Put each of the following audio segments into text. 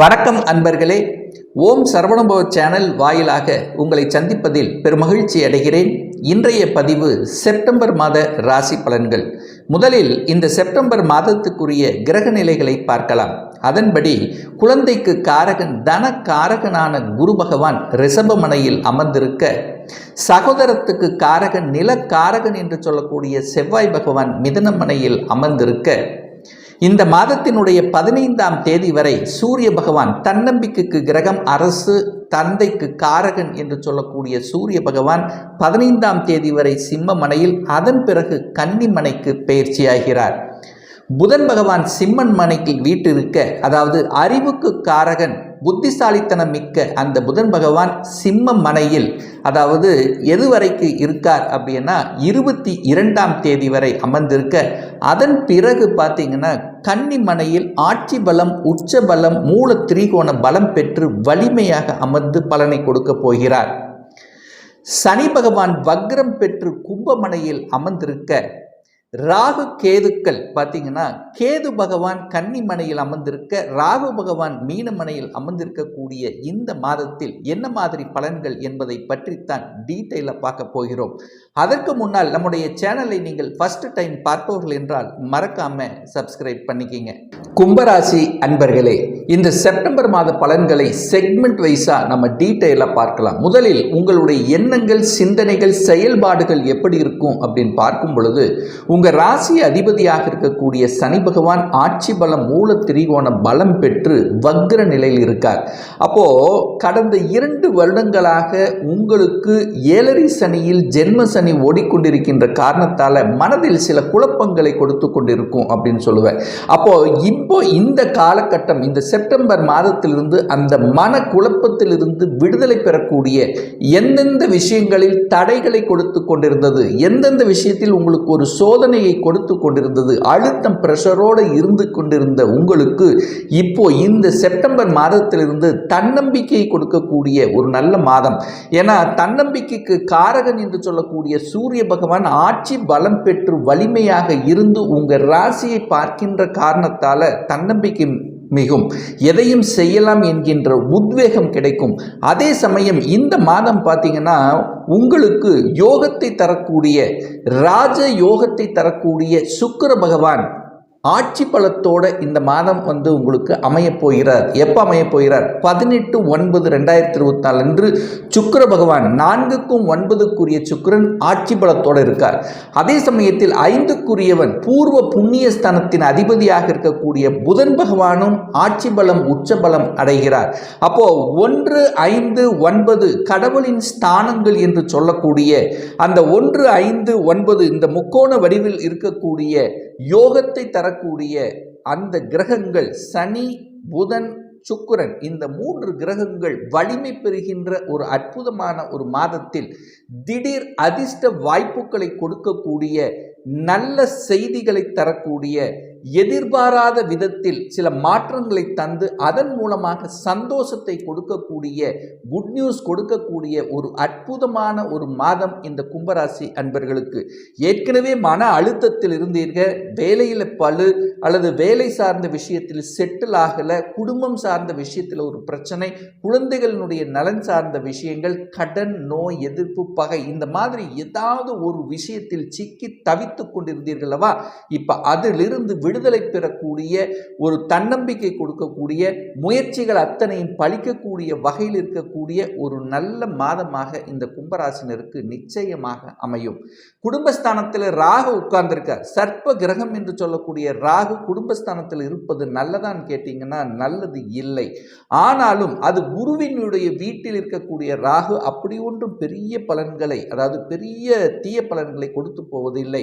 வணக்கம் அன்பர்களே. ஓம் சரவணபவ சேனல் வாயிலாக உங்களை சந்திப்பதில் பெருமகிழ்ச்சி அடைகிறேன். இன்றைய பதிவு செப்டம்பர் மாத ராசி பலன்கள். முதலில் இந்த செப்டம்பர் மாதத்துக்குரிய கிரக நிலைகளை பார்க்கலாம். அதன்படி குழந்தைக்கு காரகன் தன காரகனான குரு பகவான் ரிஷபமனையில் அமர்ந்திருக்க சகோதரத்துக்கு காரகன் நிலக்காரகன் என்று சொல்லக்கூடிய செவ்வாய் பகவான் மிதனமனையில் அமர்ந்திருக்க இந்த மாதத்தினுடைய பதினைந்தாம் தேதி வரை சூரிய பகவான் தன்னம்பிக்கைக்கு கிரகம் அரசு தந்தைக்கு காரகன் என்று சொல்லக்கூடிய சூரிய பகவான் பதினைந்தாம் தேதி வரை சிம்மமனையில் அதன் பிறகு கன்னிமனைக்கு பயிற்சியாகிறார். புதன் பகவான் சிம்மன் மனைக்கு வீட்டிருக்க அதாவது அறிவுக்கு காரகன் புத்திசாலித்தனம் மிக்க அந்த புதன் பகவான் சிம்ம மனையில் அதாவது எதுவரைக்கு இருக்கார் அப்படின்னா இருபத்தி இரண்டாம் தேதி வரை அமர்ந்திருக்க அதன் பிறகு பார்த்தீங்கன்னா கன்னி மனையில் ஆட்சி பலம் உச்ச பலம் மூல திரிகோண பலம் பெற்று வலிமையாக அமர்ந்து பலனை கொடுக்க போகிறார். சனி பகவான் வக்ரம் பெற்று கும்பமனையில் அமர்ந்திருக்க ராகு கேதுக்கள் பார்த்தீங்கன்னா கேது பகவான் கன்னிமனையில் அமர்ந்திருக்க ராகு பகவான் மீனமனையில் அமர்ந்திருக்கக்கூடிய இந்த மாதத்தில் என்ன மாதிரி பலன்கள் என்பதை பற்றித்தான் டீட்டெயிலாக பார்க்க போகிறோம். அதற்கு முன்னால் நம்முடைய சேனலை நீங்கள் ஃபர்ஸ்ட் டைம் பார்ப்பவர்கள் என்றால் மறக்காம சப்ஸ்கிரைப் பண்ணிக்கிங்க. கும்பராசி அன்பர்களே இந்த செப்டம்பர் மாத பலன்களை செக்மெண்ட் வைஸாக நம்ம டீட்டெயிலாக பார்க்கலாம். முதலில் உங்களுடைய எண்ணங்கள் சிந்தனைகள் செயல்பாடுகள் எப்படி இருக்கும் அப்படின்னு பார்க்கும் பொழுது உங்கள் ராசி அதிபதியாக இருக்கக்கூடிய சனி பகவான் ஆட்சி பலம் மூல திரிகோண பலம் பெற்று வக்ர நிலையில் இருக்கார். அப்போ கடந்த இரண்டு வருடங்களாக உங்களுக்கு ஏழரி சனியில் ஜென்ம சனி ஓடிக்கொண்டிருக்கின்ற காரணத்தால் மனதில் சில குழப்பங்களை கொடுத்து கொண்டிருக்கும் அப்படின்னு சொல்லுவேன். அப்போ இப்போ இந்த காலகட்டம் இந்த செப்டம்பர் மாதத்திலிருந்து அந்த மன குழப்பத்திலிருந்து விடுதலை பெறக்கூடிய எந்தெந்த விஷயங்களில் தடைகளை கொடுத்து கொண்டிருந்தது எந்தெந்த விஷயத்தில் உங்களுக்கு ஒரு சோதனை சோதனையை கொடுத்து கொண்டிருந்தது. அழுத்தம் ப்ரெஷரோடு இருந்து கொண்டிருந்த உங்களுக்கு இப்போ இந்த செப்டம்பர் மாதத்திலிருந்து தன்னம்பிக்கையை கொடுக்கக்கூடிய ஒரு நல்ல மாதம். ஏன்னா தன்னம்பிக்கைக்கு காரகன் என்று சொல்லக்கூடிய சூரிய பகவான் ஆட்சி பலம் பெற்று வலிமையாக இருந்து உங்கள் ராசியை பார்க்கின்ற காரணத்தால் தன்னம்பிக்கை மிகும். எதையும் செய்யலாம் என்கின்ற உத்வேகம் கிடைக்கும். அதே சமயம் இந்த மாதம் பார்த்தீங்கன்னா உங்களுக்கு யோகத்தை தரக்கூடிய ராஜ யோகத்தை தரக்கூடிய சுக்கர பகவான் ஆட்சி பலத்தோட இந்த மாதம் வந்து உங்களுக்கு அமையப் போகிறார். எப்போ அமையப் போகிறார்? பதினெட்டு ஒன்பது ரெண்டாயிரத்தி இருபத்தி நாலு அன்று சுக்கர பகவான் நான்குக்கும் ஒன்பதுக்குரிய சுக்கிரன் ஆட்சி பலத்தோடு இருக்கார். அதே சமயத்தில் ஐந்துக்குரியவன் பூர்வ புண்ணிய ஸ்தானத்தின் அதிபதியாக இருக்கக்கூடிய புதன் பகவானும் ஆட்சி பலம் உச்ச பலம் அடைகிறார். அப்போ ஒன்று ஐந்து ஒன்பது கடவுளின் ஸ்தானங்கள் என்று சொல்லக்கூடிய அந்த ஒன்று ஐந்து ஒன்பது இந்த முக்கோண வடிவில் இருக்கக்கூடிய யோகத்தை தரக்கூடிய அந்த கிரகங்கள் சனி புதன் சுக்கிரன் இந்த மூன்று கிரகங்கள் வலிமை பெறுகின்ற ஒரு அற்புதமான ஒரு மாதத்தில் திடீர் அதிர்ஷ்ட வாய்ப்புகளை கொடுக்கக்கூடிய நல்ல செய்திகளை தரக்கூடிய எதிர்பாராத விதத்தில் சில மாற்றங்களை தந்து அதன் மூலமாக சந்தோஷத்தை கொடுக்கக்கூடிய குட் நியூஸ் கொடுக்கக்கூடிய ஒரு அற்புதமான ஒரு மாதம் இந்த கும்பராசி அன்பர்களுக்கு. ஏற்கனவே மன அழுத்தத்தில் இருந்தீர்கள் வேலையில் பழு அல்லது வேலை சார்ந்த விஷயத்தில் செட்டில் ஆகலை குடும்பம் சார்ந்த விஷயத்தில் ஒரு பிரச்சனை குழந்தைகளினுடைய நலன் சார்ந்த விஷயங்கள் கடன் நோய் எதிர்ப்பு பகை இந்த மாதிரி ஏதாவது ஒரு விஷயத்தில் சிக்கி தவித்து கொண்டிருந்தீர்களவா இப்போ அதிலிருந்து விடுதலை பெறக்கூடிய ஒரு தன்னம்பிக்கை கொடுக்கக்கூடிய முயற்சிகள் அத்தனையும் பழிக்கக்கூடிய வகையில் இருக்கக்கூடிய ஒரு நல்ல மாதமாக இந்த கும்பராசினருக்கு நிச்சயமாக அமையும். குடும்பஸ்தானத்தில் ராகு உட்கார்ந்திருக்க சர்ப்ப கிரகம் என்று சொல்லக்கூடிய ராகு குடும்பஸ்தானத்தில் இருப்பது நல்லதான்னு கேட்டிங்கன்னா நல்லது இல்லை. ஆனாலும் அது குருவினுடைய வீட்டில் இருக்கக்கூடிய ராகு அப்படி ஒன்றும் பெரிய பலன்களை அதாவது பெரிய தீய பலன்களை கொடுத்து போவதில்லை.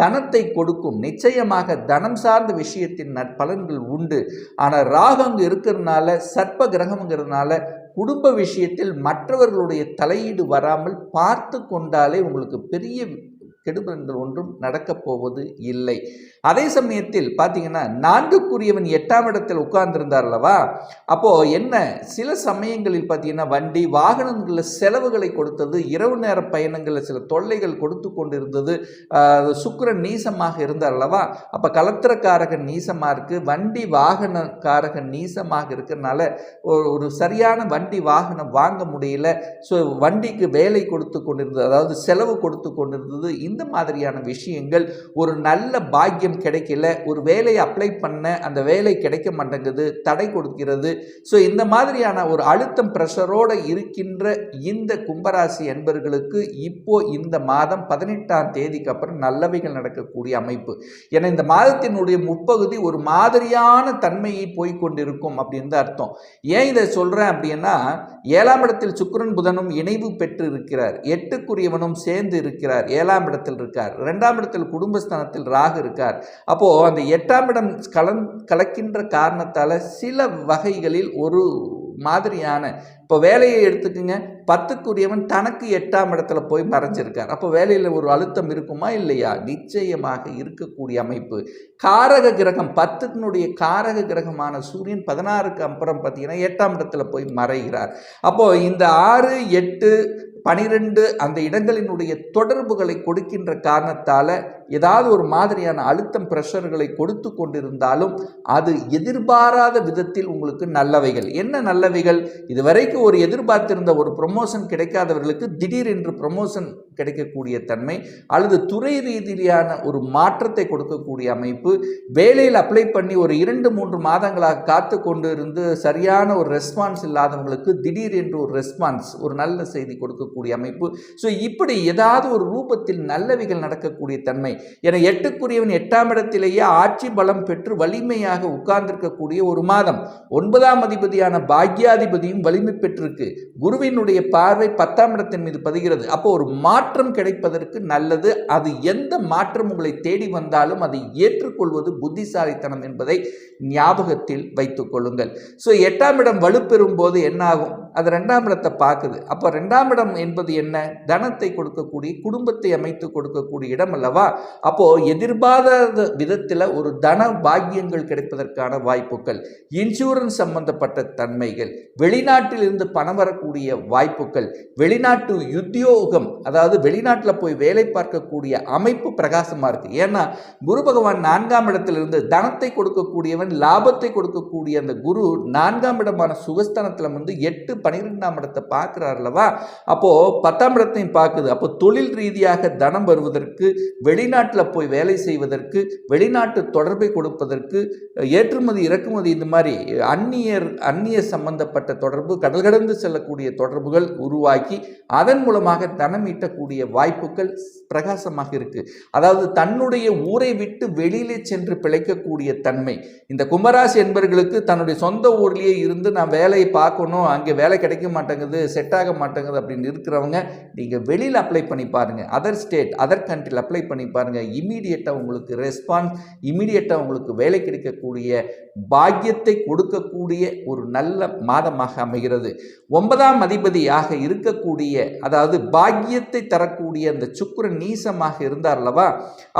தனத்தை கொடுக்கும் நிச்சயமாக தனம் சார்ந்த விஷயத்தின் நற்பலன்கள் உண்டு. ஆனால் ராகு அங்கு இருக்கிறதுனால சர்ப்ப கிரகம்ங்கிறதுனால குடும்ப விஷயத்தில் மற்றவர்களுடைய தலையீடு வராமல் பார்த்து கொண்டாலே உங்களுக்கு பெரிய கெடுபலன்கள் ஒன்றும் நடக்கப் போவது இல்லை. அதே சமயத்தில் பார்த்தீங்கன்னா நான்குக்குரியவன் எட்டாம் இடத்தில் உட்கார்ந்திருந்தார் அல்லவா? அப்போது என்ன சில சமயங்களில் பார்த்தீங்கன்னா வண்டி வாகனங்களில் செலவுகளை கொடுத்தது இரவு நேர பயணங்களில் சில தொல்லைகள் கொடுத்து கொண்டிருந்தது சுக்கரன் நீசமாக இருந்தார் அல்லவா? அப்போ கலத்திரக்காரகன் நீசமாக இருக்குது வண்டி வாகனக்காரகன் நீசமாக இருக்கிறனால ஒரு ஒரு சரியான வண்டி வாகனம் வாங்க முடியல. ஸோ வண்டிக்கு வேலை கொடுத்து கொண்டிருந்தது அதாவது செலவு கொடுத்து கொண்டிருந்தது இந்த மாதிரியான விஷயங்கள் ஒரு நல்ல பாக்கியம் கிடைக்கல ஒரு வேலையை அப்ளை பண்ண அந்த வேலை கிடைக்க மாட்டேங்குது தடை கொடுக்கிறது. ஸோ இந்த மாதிரியான ஒரு அழுத்தம் ப்ரெஷரோடு இருக்கின்ற இந்த கும்பராசி என்பர்களுக்கு இப்போ இந்த மாதம் பதினெட்டாம் தேதிக்கு அப்புறம் நல்லவைகள் நடக்கக்கூடிய அமைப்பு. ஏன்னா இந்த மாதத்தினுடைய முற்பகுதி ஒரு மாதிரியான தன்மையை போய்கொண்டிருக்கும் அப்படின்னு தான் அர்த்தம். ஏன் இதை சொல்கிறேன் அப்படின்னா ஏழாம் இடத்தில் சுக்கரன் புதனும் இணைவு பெற்று இருக்கிறார் எட்டுக்குரியவனும் சேர்ந்து இருக்கிறார். ஏழாம் இடத்தில் இருக்கார். ரெண்டாம் இடத்தில் குடும்பஸ்தானத்தில் ராகு இருக்கார். அப்போது அந்த எட்டாம் இடம் கலந் கலக்கின்ற காரணத்தால் சில வகைகளில் ஒரு மாதிரியான இப்போ வேலையை எடுத்துக்கோங்க. பத்துக்குரியவன் தனக்கு எட்டாம் இடத்துல போய் மறைஞ்சிருக்கார். அப்போ வேலையில் ஒரு அழுத்தம் இருக்குமா இல்லையா? நிச்சயமாக இருக்கக்கூடிய அமைப்பு. காரக கிரகம் பத்துக்கினுடைய காரக கிரகமான சூரியன் பதினாறுக்கு அப்புறம் பார்த்தீங்கன்னா எட்டாம் இடத்துல போய் மறைகிறார். அப்போது இந்த ஆறு எட்டு பனிரெண்டு அந்த இடங்களினுடைய தொடர்புகளை கொடுக்கின்ற காரணத்தால் ஏதாவது ஒரு மாதிரியான அழுத்தம் ப்ரெஷர்களை கொடுத்து கொண்டிருந்தாலும் அது எதிர்பாராத விதத்தில் உங்களுக்கு நல்லவைகள். என்ன நல்லவைகள்? இதுவரைக்கும் ஒரு எதிர்பார்த்திருந்த ஒரு ப்ரொமோஷன் கிடைக்காதவர்களுக்கு திடீர் என்று ப்ரொமோஷன் கிடைக்கக்கூடிய தன்மை அல்லது துறை ரீதியான ஒரு மாற்றத்தை கொடுக்கக்கூடிய அமைப்பு வேலையில் அப்ளை பண்ணி ஒரு இரண்டு மூன்று மாதங்களாக காத்து கொண்டு இருந்து சரியான ஒரு ரெஸ்பான்ஸ் இல்லாதவங்களுக்கு திடீர் என்று ஒரு ரெஸ்பான்ஸ் ஒரு நல்ல செய்தி கொடுக்கக்கூடிய அமைப்பு. ஸோ இப்படி ஏதாவது ஒரு ரூபத்தில் நல்லவைகள் நடக்கக்கூடிய தன்மை என எட்டுக்குரியவன் எட்டாம் இடத்திலேயே ஆட்சி பலம் பெற்று வலிமையாக உட்கார்ந்திருக்கக்கூடிய ஒரு மாதம். ஒன்பதாம் அதிபதியான பாக்யாதிபதியும் வலிமை பெற்றிருக்கு. குருவினுடைய பார்வை பத்தாம் இடத்தின் மீது பதிகிறது. அப்போ ஒரு மா மாற்றம் கிடைப்பதற்கு நல்லது. அது எந்த மாற்றம் உங்களை தேடி வந்தாலும் அதை ஏற்றுக்கொள்வது புத்திசாலித்தனம் என்பதை ஞாபகத்தில் வைத்துக் கொள்ளுங்கள். ஸோ எட்டாம் இடம் வலுப்பெறும் போது என்ன ஆகும் அது ரெண்டாம் இடத்தை பார்க்குது. அப்போ ரெண்டாம் இடம் என்பது என்ன? தனத்தை கொடுக்கக்கூடிய குடும்பத்தை அமைத்து கொடுக்கக்கூடிய இடம் அல்லவா? அப்போது எதிர்பாராத விதத்தில் ஒரு தன பாக்கியங்கள் கிடைப்பதற்கான வாய்ப்புகள் இன்சூரன்ஸ் சம்பந்தப்பட்ட தன்மைகள் வெளிநாட்டில் இருந்து பணம் வரக்கூடிய வாய்ப்புகள் வெளிநாட்டு உத்தியோகம் அதாவது வெளிநாட்டில் போய் வேலை பார்க்கக்கூடிய அமைப்பு பிரகாசமாக இருக்குது ஏன்னா குரு பகவான் நான்காம் இடத்திலிருந்து தனத்தை கொடுக்கக்கூடியவன் லாபத்தை கொடுக்கக்கூடிய அந்த குரு நான்காம் இடமான சுகஸ்தானத்தில் வந்து எட்டு பன்னிரெண்டாம் இடத்தை பார்க்குறார் அல்லவா அப்போது பத்தாம் இடத்தையும் பார்க்குது. அப்போ தொழில் ரீதியாக தனம் வருவதற்கு வெளிநாட்டில் போய் வேலை செய்வதற்கு வெளிநாட்டு தொடர்பை கொடுப்பதற்கு ஏற்றுமதி இறக்குமதி இந்த மாதிரி அந்நியர் அந்நிய சம்பந்தப்பட்ட தொடர்பு கடல் கடந்து செல்லக்கூடிய தொடர்புகள் உருவாக்கி அதன் மூலமாக தனம் ஈட்டக்கூடிய வாய்ப்புகள் பிரகாசமாக இருக்கு. அதாவது தன்னுடைய ஊரை விட்டு வெளியிலே சென்று பிழைக்கக்கூடிய தன்மை. இந்த கும்பராசி என்பவர்களுக்கு தன்னுடைய சொந்த ஊர்லேயே இருந்து நான் வேலையை பார்க்கணும் அங்கே வேலை கிடைக்க மாட்டேங்குது செட் ஆக மாட்டேங்குது அப்படின்னு இருக்கிறவங்க நீங்கள் வெளியில் அப்ளை பண்ணி பாருங்கள் அதர் ஸ்டேட் அதர் கண்ட்ரியில் அப்ளை பண்ணி பாருங்கள் இமீடியட்டாக உங்களுக்கு ரெஸ்பான்ஸ் இமீடியட்டாக உங்களுக்கு வேலை கிடைக்கக்கூடிய பாக்கியத்தை கொடுக்கக்கூடிய ஒரு நல்ல மாதமாக அமைகிறது. ஒன்பதாம் அதிபதியாக இருக்கக்கூடிய அதாவது பாக்கியத்தை தரக்கூடிய அந்த சுக்கரன் நீசமாக இருந்தார் அல்லவா?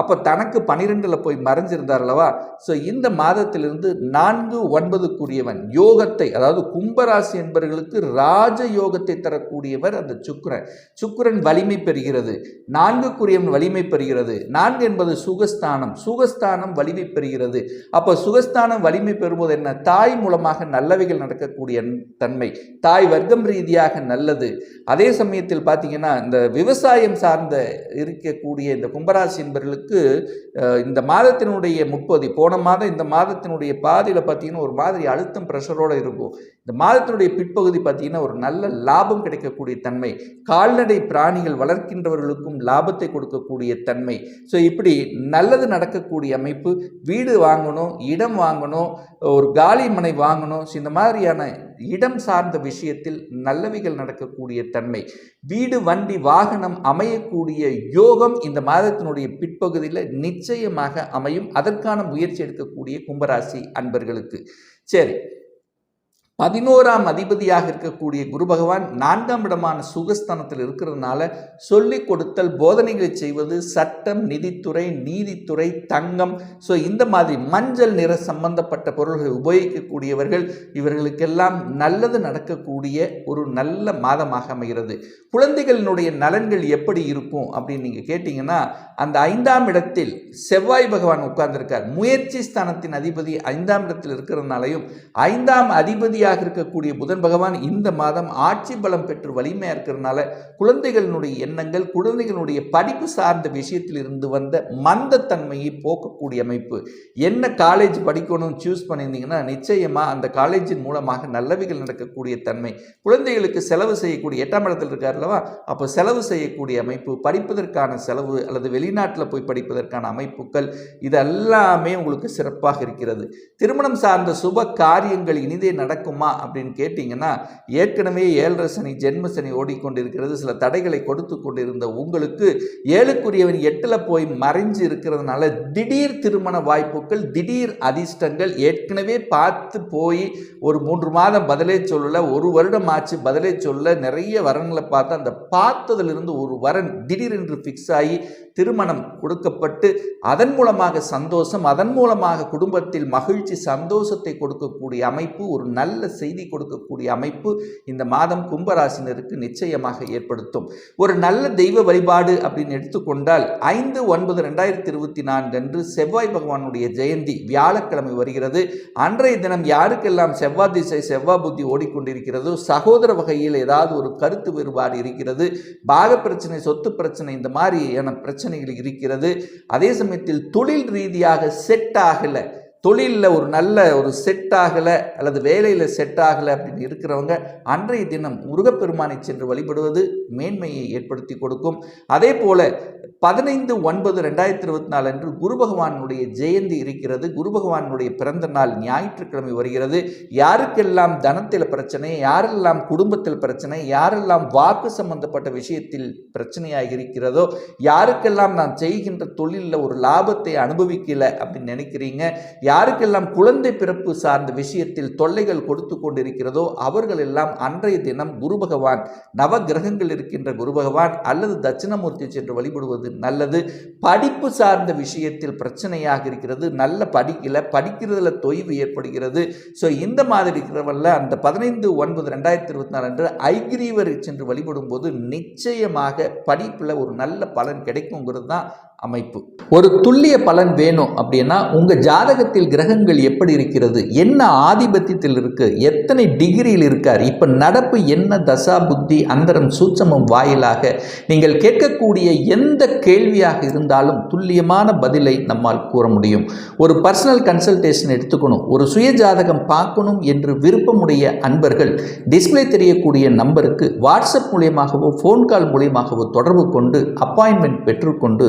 அப்போ தனக்கு பனிரெண்டில் போய் மறைஞ்சிருந்தார் அல்லவா? ஸோ இந்த மாதத்திலிருந்து நான்கு ஒன்பதுக்குரியவன் யோகத்தை அதாவது கும்பராசி என்பவர்களுக்கு ராஜயோகத்தை தரக்கூடியவர் அந்த சுக்கிரன். சுக்கிரன் வலிமை பெறுகிறது. நான்குக்குரியவன் வலிமை பெறுகிறது. நான்கு என்பது சுகஸ்தானம். சுகஸ்தானம் வலிமை பெறுகிறது. அப்போ சுகஸ்தானம் வலிமை பெறும்போது என்ன? தாய் மூலமாக நல்லவைகள் நடக்கக்கூடிய தன்மை. தாய் வர்க்கம் ரீதியாக நல்லது. அதே சமயத்தில் பார்த்தீங்கன்னா இந்த விவசாயம் சார்ந்த இருக்கக்கூடிய இந்த கும்பராசி என்பவர்களுக்கு இந்த மாதத்தினுடைய முப்பது போன மாதம் இந்த மாதத்தினுடைய பாதியில் பார்த்தீங்கன்னா ஒரு மாதிரி அழுத்தம் ப்ரெஷரோடு இருக்கும். இந்த மாதத்தினுடைய பிற்பகுதி பார்த்தீங்கன்னா ஒரு நல்ல லாபம் கிடைக்கக்கூடிய தன்மை. கால்நடை பிராணிகள் வளர்க்கின்றவர்களுக்கும் லாபத்தை கொடுக்கக்கூடிய தன்மை. ஸோ இப்படி நல்லது நடக்கக்கூடிய அமைப்பு. வீடு வாங்கணும் இடம் வாங்கணும் ஒரு காலி மனை வாங்கணும். ஸோ இந்த மாதிரியான இடம் சார்ந்த விஷயத்தில் நல்லவைகள் நடக்கக்கூடிய தன்மை. வீடு வண்டி வாகனம் அமையக்கூடிய யோகம் இந்த மாதத்தினுடைய பிற்பகுதியில் நிச்சயமாக அமையும். அதற்கான முயற்சி எடுக்கக்கூடிய கும்பராசி அன்பர்களுக்கு. சரி. பதினோராம் அதிபதியாக இருக்கக்கூடிய குரு பகவான் நான்காம் இடமான சுகஸ்தானத்தில் இருக்கிறதுனால சொல்லிக் கொடுத்தல் போதனைகளை செய்வது சட்டம் நிதித்துறை நீதித்துறை தங்கம். ஸோ இந்த மாதிரி மஞ்சள் நிற சம்பந்தப்பட்ட பொருள்களை உபயோகிக்கக்கூடியவர்கள் இவர்களுக்கெல்லாம் நல்லது நடக்கக்கூடிய ஒரு நல்ல மாதமாக அமைகிறது. குழந்தைகளினுடைய நலன்கள் எப்படி இருக்கும் அப்படின்னு நீங்கள் கேட்டிங்கன்னா அந்த ஐந்தாம் இடத்தில் செவ்வாய் பகவான் உட்கார்ந்திருக்கார். முயற்சி ஸ்தானத்தின் அதிபதி ஐந்தாம் இடத்தில் இருக்கிறதுனாலையும் ஐந்தாம் அதிபதியாக இருக்கக்கூடிய புதன் பகவான் இந்த மாதம் ஆட்சி பலம் பெற்று வலிமையாக இருக்கிறதுனால குழந்தைகளினுடைய எண்ணங்கள் குழந்தைகளுடைய படிப்பு சார்ந்த விஷயத்தில் இருந்து வந்த மந்தத்தன்மையை போக்கக்கூடிய அமைப்பு. என்ன காலேஜ் படிக்கணும்னு சூஸ் பண்ணியிருந்தீங்கன்னா நிச்சயமாக அந்த காலேஜின் மூலமாக நல்லவைகள் நடக்கக்கூடிய தன்மை. குழந்தைகளுக்கு செலவு செய்யக்கூடிய எட்டாம் இடத்தில் இருக்கார் அல்லவா? அப்போ செலவு செய்யக்கூடிய அமைப்பு படிப்பதற்கான செலவு அல்லது வெளிநாட்டில் போய் படிப்பதற்கான அமைப்புகள் இதெல்லாமே உங்களுக்கு சிறப்பாக இருக்கிறது. திருமணம் சார்ந்த சுப காரியங்கள் இனிதே நடக்குமா? அப்படின்னு கேட்டிங்கன்னா ஏற்கனவே ஏழரை சனி ஜென்ம சனி ஓடிக்கொண்டிருக்கிறது. சில தடைகளை கொடுத்து கொண்டிருந்த உங்களுக்கு ஏழுக்குரியவன் எட்டில் போய் மறைஞ்சு இருக்கிறதுனால திடீர் திருமண வாய்ப்புகள் திடீர் அதிர்ஷ்டங்கள் ஏற்கனவே பார்த்து போய் ஒரு மூன்று மாதம் பதிலே சொல்லல ஒரு வருடம் ஆச்சு பதிலே சொல்ல நிறைய வரன்களை பார்த்து அந்த பார்த்ததிலிருந்து ஒரு வரன் திடீரென்று ஃபிக்ஸ் ஆகி திருமணம் கொடுக்கப்பட்டு அதன் மூலமாக சந்தோஷம் அதன் மூலமாக குடும்பத்தில் மகிழ்ச்சி சந்தோஷத்தை கொடுக்கக்கூடிய அமைப்பு ஒரு நல்ல செய்தி கொடுக்கக்கூடிய அமைப்பு இந்த மாதம் கும்பராசினருக்கு நிச்சயமாக ஏற்படுத்தும். ஒரு நல்ல தெய்வ வழிபாடு அப்படின்னு எடுத்துக்கொண்டால் ஐந்து ஒன்பது ரெண்டாயிரத்தி இருபத்தி நான்கு அன்று செவ்வாய் பகவானுடைய ஜெயந்தி வியாழக்கிழமை வருகிறது. அன்றைய தினம் யாருக்கெல்லாம் செவ்வாய் திசை செவ்வாய் புத்தி ஓடிக்கொண்டிருக்கிறதோ சகோதர வகையில் ஏதாவது ஒரு கருத்து வேறுபாடு இருக்கிறது. பாக பிரச்சனை சொத்து பிரச்சனை இந்த மாதிரியான பிரச்சனைகள் இருக்கிறது. அதே சமயத்தில் தொழில் ரீதியாக செட் ஆகலை. தொழிலில் ஒரு நல்ல ஒரு செட் ஆகலை அல்லது வேலையில் செட் ஆகலை அப்படின்னு இருக்கிறவங்க அன்றைய தினம் முருகப்பெருமானை சென்று வழிபடுவது மேன்மையை ஏற்படுத்தி கொடுக்கும். அதே போல் பதினைந்து ஒன்பது ரெண்டாயிரத்தி இருபத்தி நாலு அன்று குரு பகவானுடைய ஜெயந்தி இருக்கிறது. குரு பகவானுடைய பிறந்த நாள் ஞாயிற்றுக்கிழமை வருகிறது. யாருக்கெல்லாம் தனத்தில் பிரச்சனை யாரெல்லாம் குடும்பத்தில் பிரச்சனை யாரெல்லாம் வாக்கு சம்பந்தப்பட்ட விஷயத்தில் பிரச்சனையாக இருக்கிறதோ யாருக்கெல்லாம் நான் செய்கின்ற தொழிலில் ஒரு லாபத்தை அனுபவிக்கல அப்படின்னு நினைக்கிறீங்க யாருக்கெல்லாம் குழந்தை பிறப்பு சார்ந்த விஷயத்தில் தொல்லைகள் கொடுத்து கொண்டிருக்கிறதோ அவர்கள் எல்லாம் அன்றைய தினம் குரு பகவான் நவ கிரகங்கள் இருக்கின்ற குரு பகவான் அல்லது தட்சிணமூர்த்தி சென்று வழிபடுவது நல்லது. படிப்பு சார்ந்த விஷயத்தில் பிரச்சனையாக இருக்கிறது. நல்ல படிக்கல படிக்கிறதுல தொய்வு ஏற்படுகிறது. ஸோ இந்த மாதிரி இருக்கிறவல்ல அந்த பதினைந்து ஒன்பது ரெண்டாயிரத்தி இருபத்தி நாலு அன்று ஐகிரீவர் சென்று வழிபடும் போது நிச்சயமாக படிப்பில் ஒரு நல்ல பலன் கிடைக்குங்கிறது தான் அமைப்பு. ஒரு துல்லிய பலன் வேணும் அப்படின்னா உங்கள் ஜாதகத்தில் கிரகங்கள் எப்படி இருக்கிறது? என்ன ஆதிபத்தியத்தில் இருக்குது எத்தனை டிகிரியில் இருக்கார்? இப்போ நடப்பு என்ன தசா புத்தி அந்தரம் சூட்சமம் வாயிலாக நீங்கள் கேட்கக்கூடிய எந்த கேள்வியாக இருந்தாலும் துல்லியமான பதிலை நம்மால் கூற முடியும். ஒரு பர்சனல் கன்சல்டேஷன் எடுத்துக்கணும். ஒரு சுய ஜாதகம் பார்க்கணும் என்று விருப்பமுடைய அன்பர்கள் டிஸ்பிளே தெரியக்கூடிய நம்பருக்கு வாட்ஸ்அப் மூலியமாகவோ ஃபோன் கால் மூலியமாகவோ தொடர்பு கொண்டு அப்பாயின்மெண்ட் பெற்றுக்கொண்டு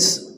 place